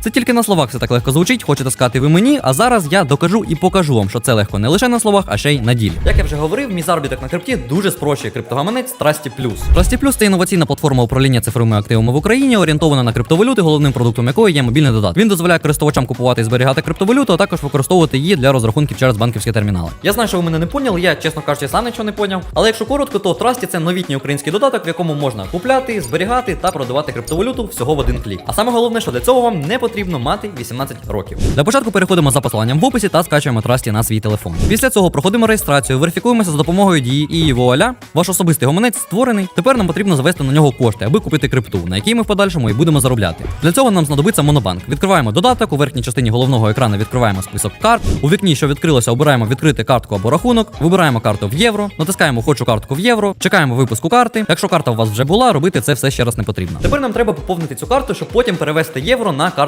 Це тільки на словах все так легко звучить, хочете сказати ви мені, а зараз я докажу і покажу вам, що це легко не лише на словах, а ще й на ділі. Як я вже говорив, мій заробіток на крипті дуже спрощує криптогаманець Trusty Plus. Trusty Plus – це інноваційна платформа управління цифровими активами в Україні, орієнтована на криптовалюти, головним продуктом якої є мобільний додаток. Він дозволяє користувачам купувати і зберігати криптовалюту, а також використовувати її для розрахунків через банківські термінали. Я знаю, що ви мене не поняли, я чесно кажучи, сам нічого не поняв. Але якщо коротко, то Trusty – це новітній український додаток, в якому можна купляти, зберігати та продавати криптовалюту всього в один клік. А саме головне, що для цього вам не потрібно мати 18 років. Для початку переходимо за посиланням в описі та скачуємо Trusty на свій телефон. Після цього проходимо реєстрацію, верифікуємося за допомогою дії і вуаля, ваш особистий гаманець створений. Тепер нам потрібно завести на нього кошти, аби купити крипту, на якій ми в подальшому і будемо заробляти. Для цього нам знадобиться монобанк. Відкриваємо додаток, у верхній частині головного екрану відкриваємо список карт. У вікні, що відкрилося, обираємо відкрити картку або рахунок, вибираємо карту в євро, натискаємо Хочу картку в євро, чекаємо випуску карти. Якщо карта у вас вже була, робити це все ще раз не потрібно. Тепер нам треба поповнити цю карту, щоб потім перевести євро на карту